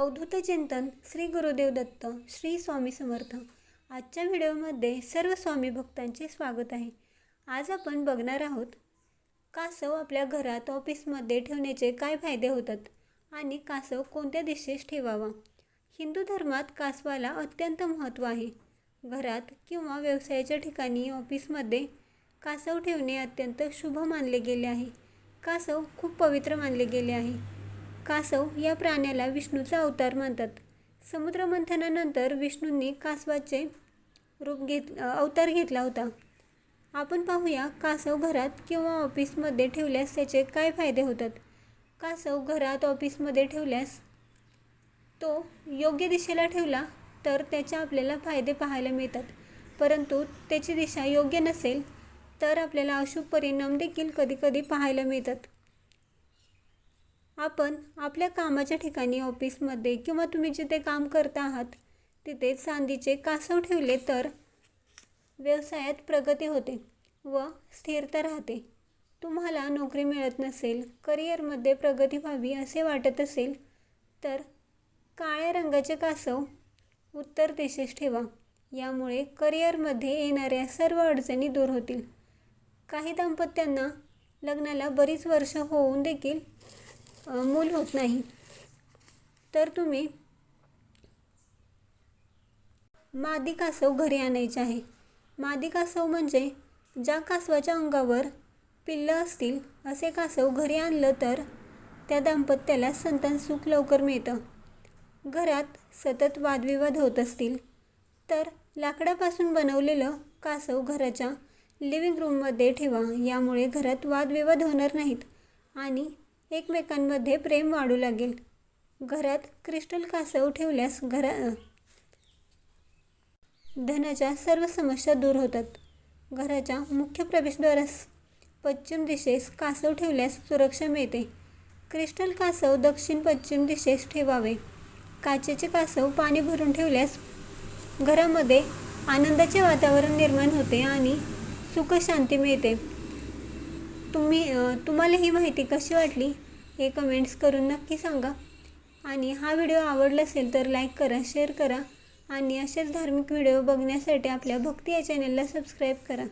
अवधूत चिंतन श्री गुरुदेव दत्त श्री स्वामी समर्थ. आजच्या व्हिडिओमध्ये सर्व स्वामी भक्तांचे स्वागत आहे. आज आपण बघणार आहोत कासव आपल्या घरात ऑफिसमध्ये ठेवण्याचे काय फायदे होतात आणि कासव कोणत्या दिशेस ठेवावा? हिंदू धर्मात कासवाला अत्यंत महत्त्व आहे. घरात किंवा व्यवसायाच्या ठिकाणी ऑफिसमध्ये कासव ठेवणे अत्यंत शुभ मानले गेले आहे. कासव खूप पवित्र मानले गेले आहे. कासव या प्राण्याला विष्णूचा अवतार मानतात समुद्रमंथनानंतर विष्णूंनी कासवाचे रूप घेत अवतार घेतला होता. आपण पाहूया कासव घरात किंवा ऑफिसमध्ये ठेवल्यास त्याचे काय फायदे होतात. कासव घरात ऑफिसमध्ये ठेवल्यास तो योग्य दिशेला ठेवला तर त्याचे आपल्याला फायदे पाहायला मिळतात. परंतु त्याची दिशा योग्य नसेल तर आपल्याला अशुभ परिणाम देखील कधीकधी पाहायला मिळतात. आपण आपल्या कामाच्या ठिकाणी ऑफिसमध्ये किंवा तुम्ही जिथे काम करता आहात तिथे चांदीचे कासव ठेवले तर व्यवसायात प्रगती होते व स्थिरता राहते. तुम्हाला नोकरी मिळत नसेल करिअरमध्ये प्रगती व्हावी असे वाटत असेल तर काळ्या रंगाचे कासव उत्तर दिशेस ठेवा. यामुळे करिअरमध्ये येणाऱ्या सर्व अडचणी दूर होतील. काही दाम्पत्यांना लग्नाला बरीच वर्ष होऊन देखील मूल होत नाही. तर तुम्ही मादी कासव घरी आणायचे आहे. मादी कासव म्हणजे ज्या कासवाच्या अंगावर पिल्लं असतील असे कासव घरी आणलं तर त्या दाम्पत्याला संतान सुख लवकर मिळतं. घरात सतत वादविवाद होत असतील तर लाकडापासून बनवलेलं कासव घराच्या लिव्हिंग रूममध्ये ठेवा. यामुळे घरात वादविवाद होणार नाहीत आणि एकमेकांमध्ये प्रेम वाढू लागेल. घरात क्रिस्टल कासव ठेवल्यास घरा धनाच्या सर्व समस्या दूर होतात. घराच्या मुख्य प्रवेशद्वारास पश्चिम दिशेस कासव ठेवल्यास सुरक्षा मिळते. क्रिस्टल कासव दक्षिण पश्चिम दिशेस ठेवावे. काचेचे कासव पाणी भरून ठेवल्यास घरामध्ये आनंदाचे वातावरण निर्माण होते आणि सुखशांती मिळते. तुम्ही तुम्हाला ही माहिती कशी वाटली हे कमेंट्स करून नक्की सांगा. आणि हा व्हिडिओ आवडला असेल तर लाईक करा शेअर करा. आणि असेच धार्मिक व्हिडिओ बघण्यासाठी आपल्या भक्ती या चॅनलला सबस्क्राईब करा.